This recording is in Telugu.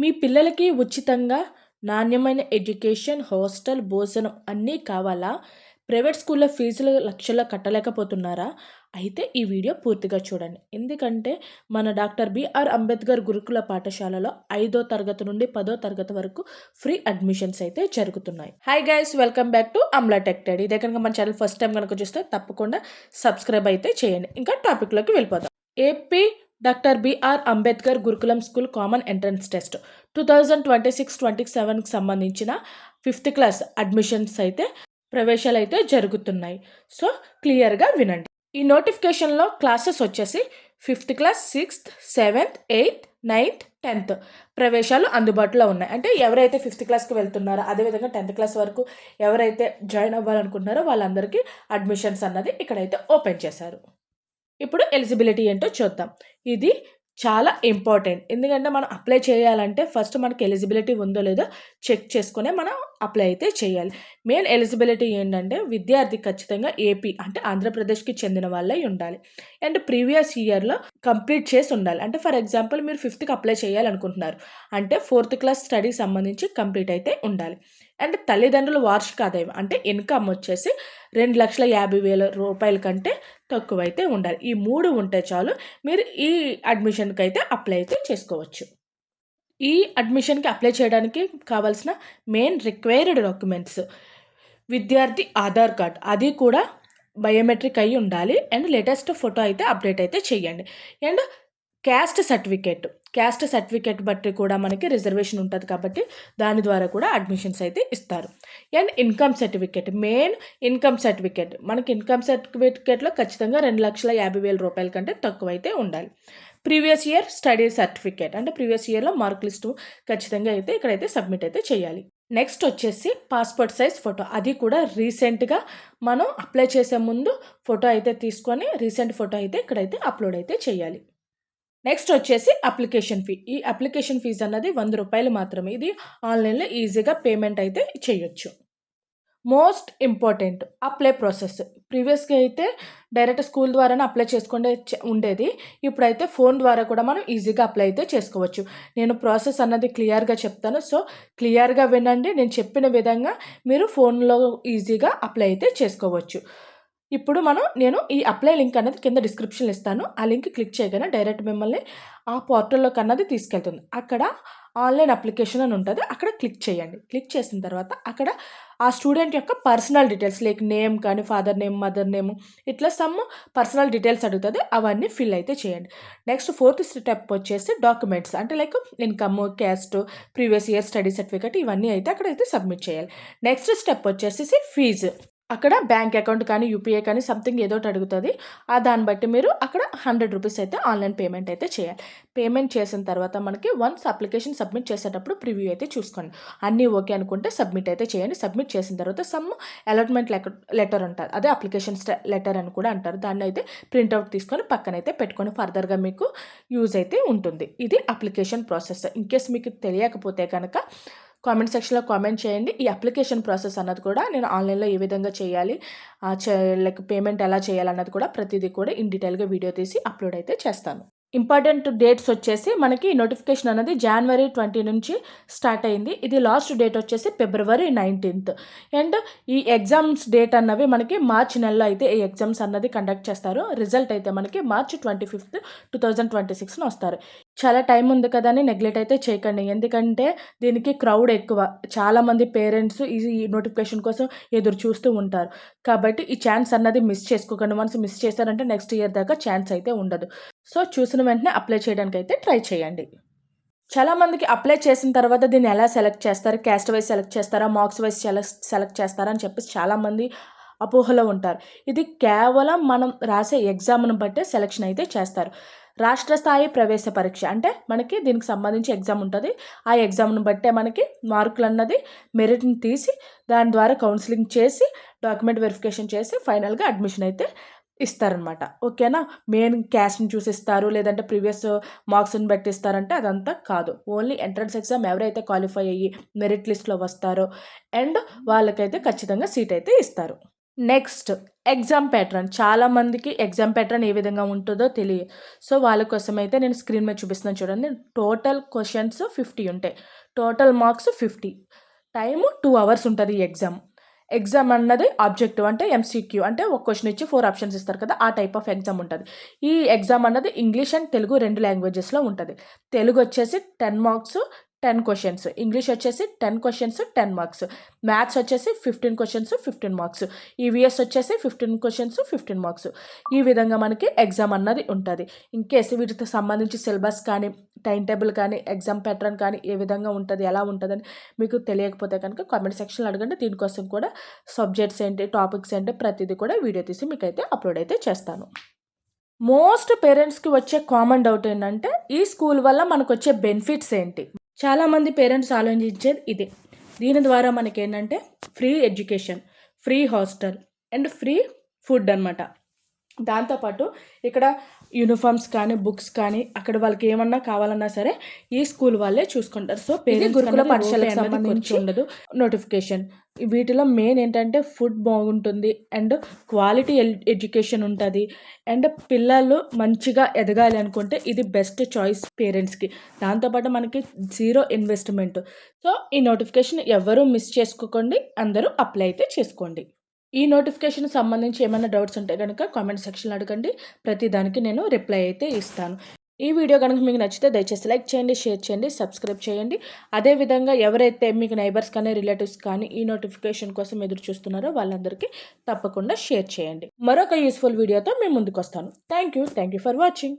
మీ పిల్లలకి ఉచితంగా నాణ్యమైన ఎడ్యుకేషన్ హాస్టల్ భోజనం అన్నీ కావాలా? ప్రైవేట్ స్కూల్లో ఫీజులు లక్షల్లో కట్టలేకపోతున్నారా? అయితే ఈ వీడియో పూర్తిగా చూడండి. ఎందుకంటే మన డాక్టర్ బిఆర్ అంబేద్కర్ గురుకుల పాఠశాలలో ఐదో తరగతి నుండి పదో తరగతి వరకు ఫ్రీ అడ్మిషన్స్ అయితే జరుగుతున్నాయి. Hi guys welcome back to Amla tech టెడ్ ఇదే కనుక మన ఛానల్ ఫస్ట్ టైం కనుక చూస్తే తప్పకుండా సబ్స్క్రైబ్ అయితే చేయండి. ఇంకా టాపిక్లోకి వెళ్ళిపోదాం. AP doctor BR Ambedkar Gurukulam school common entrance test. Two thousand twenty six twenty సెవెన్కి సంబంధించిన ఫిఫ్త్ క్లాస్ అడ్మిషన్స్ అయితే ప్రవేశాలు అయితే జరుగుతున్నాయి. సో క్లియర్గా వినండి. ఈ నోటిఫికేషన్లో క్లాసెస్ వచ్చేసి fifth class sixth seventh eighth ninth tenth ప్రవేశాలు అందుబాటులో ఉన్నాయి. అంటే ఎవరైతే ఫిఫ్త్ క్లాస్కి వెళ్తున్నారో అదేవిధంగా టెన్త్ క్లాస్ వరకు ఎవరైతే జాయిన్ అవ్వాలనుకుంటున్నారో వాళ్ళందరికీ అడ్మిషన్స్ అన్నది ఇక్కడైతే ఓపెన్ చేశారు. ఇప్పుడు ఎలిజిబిలిటీ ఏంటో చూద్దాం. ఇది చాలా ఇంపార్టెంట్ ఎందుకంటే మనం అప్లై చేయాలంటే ఫస్ట్ మనకి ఎలిజిబిలిటీ ఉందో లేదో చెక్ చేసుకునే మనం అప్లై అయితే చేయాలి. మెయిన్ ఎలిజిబిలిటీ ఏంటంటే విద్యార్థి ఖచ్చితంగా ఏపీ అంటే ఆంధ్రప్రదేశ్కి చెందిన వాళ్ళై ఉండాలి. అండ్ ప్రీవియస్ ఇయర్లో కంప్లీట్ చేసి ఉండాలి. అంటే ఫర్ ఎగ్జాంపుల్ మీరు ఫిఫ్త్కి అప్లై చేయాలనుకుంటున్నారు. అంటే ఫోర్త్ క్లాస్ స్టడీకి సంబంధించి కంప్లీట్ అయితే ఉండాలి. అండ్ తల్లిదండ్రుల వార్షిక ఆదాయం అంటే ఇన్కమ్ వచ్చేసి రెండు లక్షల యాభై వేల రూపాయల కంటే తక్కువైతే ఉండాలి. ఈ మూడు ఉంటే చాలు మీరు ఈ అడ్మిషన్కి అయితే అప్లై అయితే చేసుకోవచ్చు. ఈ అడ్మిషన్కి అప్లై చేయడానికి కావాల్సిన మెయిన్ రిక్వైర్డ్ డాక్యుమెంట్స్ విద్యార్థి ఆధార్ కార్డ్ అది కూడా బయోమెట్రిక్ అయి ఉండాలి. అండ్ లేటెస్ట్ ఫోటో అయితే అప్డేట్ అయితే చేయండి. And caste certificate. Caste certificate బట్టి కూడా మనకి రిజర్వేషన్ ఉంటుంది కాబట్టి దాని ద్వారా కూడా అడ్మిషన్స్ అయితే ఇస్తారు. And income certificate main income certificate. మనకి ఇన్కమ్ సర్టిఫికేట్లో ఖచ్చితంగా రెండు లక్షల యాభై వేల రూపాయల కంటే తక్కువ అయితే ఉండాలి. ప్రీవియస్ ఇయర్ స్టడీ సర్టిఫికేట్ అంటే ప్రీవియస్ ఇయర్లో మార్క్ లిస్టు ఖచ్చితంగా అయితే ఇక్కడైతే సబ్మిట్ అయితే చేయాలి. నెక్స్ట్ వచ్చేసి పాస్పోర్ట్ సైజ్ ఫోటో. అది కూడా రీసెంట్గా మనం అప్లై చేసే ముందు ఫోటో అయితే తీసుకొని రీసెంట్ ఫోటో అయితే ఇక్కడైతే అప్లోడ్ అయితే చేయాలి. నెక్స్ట్ వచ్చేసి అప్లికేషన్ ఫీ ఈ అప్లికేషన్ ఫీజు అన్నది వంద రూపాయలు మాత్రమే. ఇది ఆన్లైన్లో ఈజీగా పేమెంట్ అయితే చేయొచ్చు. మోస్ట్ ఇంపార్టెంట్ అప్లై ప్రాసెస్ ప్రీవియస్గా అయితే డైరెక్ట్ స్కూల్ ద్వారానే అప్లై చేసుకుంటే ఉండేది. ఇప్పుడైతే ఫోన్ ద్వారా కూడా మనం ఈజీగా అప్లై అయితే చేసుకోవచ్చు. నేను ప్రాసెస్ అన్నది క్లియర్గా చెప్తాను. సో క్లియర్గా వినండి. నేను చెప్పిన విధంగా మీరు ఫోన్లో ఈజీగా అప్లై అయితే చేసుకోవచ్చు. ఇప్పుడు మనం నేను ఈ అప్లై లింక్ అనేది కింద డిస్క్రిప్షన్లో ఇస్తాను. ఆ లింక్ క్లిక్ చేయగానే డైరెక్ట్ మిమ్మల్ని ఆ పోర్టల్లోకి అన్నది తీసుకెళ్తుంది. అక్కడ ఆన్లైన్ అప్లికేషన్ అని ఉంటుంది. అక్కడ క్లిక్ చేయండి. క్లిక్ చేసిన తర్వాత అక్కడ ఆ స్టూడెంట్ యొక్క పర్సనల్ డీటెయిల్స్ లైక్ నేమ్ కానీ ఫాదర్ నేమ్ మదర్ నేమ్ ఇట్లా సమ్ పర్సనల్ డీటెయిల్స్ అడుగుతుంది. అవన్నీ ఫిల్ అయితే చేయండి. నెక్స్ట్ ఫోర్త్ స్టెప్ వచ్చేసి డాక్యుమెంట్స్ అంటే like income caste previous year study certificate ఇవన్నీ అయితే అక్కడైతే సబ్మిట్ చేయాలి. నెక్స్ట్ స్టెప్ వచ్చేసి ఫీజు అక్కడ బ్యాంక్ అకౌంట్ కానీ యూపీఐ కానీ సంథింగ్ ఏదో అడుగుతుంది. ఆ దాన్ని బట్టి మీరు అక్కడ హండ్రెడ్ రూపీస్ అయితే ఆన్లైన్ పేమెంట్ అయితే చేయాలి. పేమెంట్ చేసిన తర్వాత మనకి వన్స్ అప్లికేషన్ సబ్మిట్ చేసేటప్పుడు ప్రివ్యూ అయితే చూసుకోండి. అన్నీ ఓకే అనుకుంటే సబ్మిట్ అయితే చేయండి. సబ్మిట్ చేసిన తర్వాత సమ్ అలాట్మెంట్ లెటర్ అంటారు. అదే అప్లికేషన్ లెటర్ అని కూడా అంటారు. దాన్ని అయితే ప్రింట్అవుట్ తీసుకొని పక్కనైతే పెట్టుకొని ఫర్దర్గా మీకు యూజ్ అయితే ఉంటుంది. ఇది అప్లికేషన్ ప్రాసెస్ ఇన్ కేస్ మీకు తెలియకపోతే కనుక కామెంట్ సెక్షన్లో కామెంట్ చేయండి. ఈ అప్లికేషన్ ప్రాసెస్ అన్నది కూడా నేను ఆన్లైన్లో ఏ విధంగా చేయాలి లైక్ పేమెంట్ ఎలా చేయాలన్నది కూడా ప్రతిదీ కూడా ఇన్ డీటెయిల్గా వీడియో తీసి అప్లోడ్ అయితే చేస్తాను. ఇంపార్టెంట్ డేట్స్ వచ్చేసి మనకి నోటిఫికేషన్ అనేది జనవరి ట్వంటీ నుంచి స్టార్ట్ అయింది. ఇది లాస్ట్ డేట్ వచ్చేసి ఫిబ్రవరి నైన్టీన్త్ అండ్ ఈ ఎగ్జామ్స్ డేట్ అన్నవి మనకి మార్చ్ నెలలో అయితే ఈ ఎగ్జామ్స్ అన్నది కండక్ట్ చేస్తారు. రిజల్ట్ అయితే మనకి March twenty fifth two thousand twenty సిక్స్న వస్తారు. చాలా టైం ఉంది కదా అని నెగ్లెక్ట్ అయితే చేయకండి. ఎందుకంటే దీనికి క్రౌడ్ ఎక్కువ. చాలామంది పేరెంట్స్ ఈ నోటిఫికేషన్ కోసం ఎదురు చూస్తూ ఉంటారు. కాబట్టి ఈ ఛాన్స్ అన్నది మిస్ చేసుకోకండి. వన్స్ మిస్ చేశారంటే నెక్స్ట్ ఇయర్ దాకా ఛాన్స్ అయితే ఉండదు. సో చూసిన వెంటనే అప్లై చేయడానికి అయితే ట్రై చేయండి. చాలామందికి అప్లై చేసిన తర్వాత దీన్ని ఎలా సెలెక్ట్ చేస్తారు? క్యాస్ట్ వైజ్ సెలెక్ట్ చేస్తారా? మార్క్స్ వైజ్ సెలెక్ట్ చేస్తారా? అని చెప్పేసి చాలామంది అపోహలో ఉంటారు. ఇది కేవలం మనం రాసే ఎగ్జామ్ను బట్టే సెలెక్షన్ అయితే చేస్తారు. రాష్ట్ర స్థాయి ప్రవేశ పరీక్ష అంటే మనకి దీనికి సంబంధించి ఎగ్జామ్ ఉంటుంది. ఆ ఎగ్జామ్ను బట్టే మనకి మార్కులు అన్నది మెరిట్ని తీసి దాని ద్వారా కౌన్సిలింగ్ చేసి డాక్యుమెంట్ వెరిఫికేషన్ చేసి ఫైనల్గా అడ్మిషన్ అయితే ఇస్తారనమాట. ఓకేనా? మెయిన్ క్యాస్ట్ని చూసిస్తారు లేదంటే ప్రీవియస్ మార్క్స్ని బట్టి ఇస్తారంటే అదంతా కాదు. ఓన్లీ ఎంట్రన్స్ ఎగ్జామ్ ఎవరైతే క్వాలిఫై అయ్యి మెరిట్ లిస్ట్లో వస్తారో అండ్ వాళ్ళకైతే ఖచ్చితంగా సీట్ అయితే ఇస్తారు. Next exam pattern. చాలామందికి ఎగ్జామ్ ప్యాటర్న్ ఏ విధంగా ఉంటుందో తెలియదు. సో వాళ్ళ కోసం అయితే నేను స్క్రీన్ మీద చూపిస్తున్నాను చూడండి. టోటల్ క్వశ్చన్స్ ఫిఫ్టీ ఉంటాయి. Total marks fifty. Time two hours ఉంటుంది ఈ ఎగ్జామ్. ఎగ్జామ్ అన్నది ఆబ్జెక్టివ్ అంటే ఎంసీక్యూ అంటే ఒక క్వశ్చన్ ఇచ్చి ఫోర్ ఆప్షన్స్ ఇస్తారు కదా ఆ టైప్ ఆఫ్ ఎగ్జామ్ ఉంటుంది. ఈ ఎగ్జామ్ అన్నది ఇంగ్లీష్ అండ్ తెలుగు రెండు లాంగ్వేజెస్లో ఉంటుంది. తెలుగు వచ్చేసి ten marks ten questions English వచ్చేసి ten questions ten marks maths వచ్చేసి fifteen questions fifteen marks EVS వచ్చేసి ఫిఫ్టీన్ క్వశ్చన్స్ ఫిఫ్టీన్ మార్క్స్ ఈ విధంగా మనకి ఎగ్జామ్ అన్నది ఉంటుంది. ఇన్ కేసు వీటితో సంబంధించి సిలబస్ కానీ టైం టేబుల్ కానీ ఎగ్జామ్ ప్యాటర్న్ కానీ ఏ విధంగా ఉంటుంది ఎలా ఉంటుందని మీకు తెలియకపోతే కనుక కామెంట్ సెక్షన్లో అడగండి. దీనికోసం కూడా సబ్జెక్ట్స్ ఏంటి టాపిక్స్ ఏంటి ప్రతిదీ కూడా వీడియో తీసి మీకైతే అప్లోడ్ అయితే చేస్తాను. మోస్ట్ పేరెంట్స్కి వచ్చే కామన్ డౌట్ ఏంటంటే ఈ స్కూల్ వల్ల మనకు వచ్చే బెనిఫిట్స్ ఏంటి? చాలామంది పేరెంట్స్ ఆలోచించేది ఇదే. దీని ద్వారా మనకి ఏంటంటే free education free hostel and free food అనమాట దాంతోపాటు ఇక్కడ యూనిఫామ్స్ కానీ బుక్స్ కానీ అక్కడ వాళ్ళకి ఏమన్నా కావాలన్నా సరే ఈ స్కూల్ వాళ్ళే చూసుకుంటారు. సో పేరెంట్స్ గురుకుల పాఠశాలకు సంబంధించి ఉండదు నోటిఫికేషన్ వీటిలో మెయిన్ ఏంటంటే ఫుడ్ బాగుంటుంది అండ్ క్వాలిటీ ఎడ్యుకేషన్ ఉంటుంది. అండ్ పిల్లలు మంచిగా ఎదగాలి అనుకుంటే ఇది బెస్ట్ చాయిస్ పేరెంట్స్కి దాంతోపాటు మనకి జీరో ఇన్వెస్ట్మెంట్ సో ఈ నోటిఫికేషన్ ఎవరు మిస్ చేసుకోకండి అందరూ అప్లై అయితే చేసుకోండి. ఈ నోటిఫికేషన్ సంబంధించి ఏమైనా డౌట్స్ ఉంటే కనుక కామెంట్ సెక్షన్లో అడగండి. ప్రతి దానికి నేను రిప్లై అయితే ఇస్తాను. ఈ వీడియో కనుక మీకు నచ్చితే దయచేసి లైక్ చేయండి షేర్ చేయండి సబ్స్క్రైబ్ చేయండి. అదేవిధంగా ఎవరైతే మీకు నైబర్స్ కానీ రిలేటివ్స్ కానీ ఈ నోటిఫికేషన్ కోసం ఎదురు చూస్తున్నారో వాళ్ళందరికీ తప్పకుండా షేర్ చేయండి. మరొక యూస్ఫుల్ వీడియోతో మేము ముందుకు వస్తాను. Thank you thank you for watching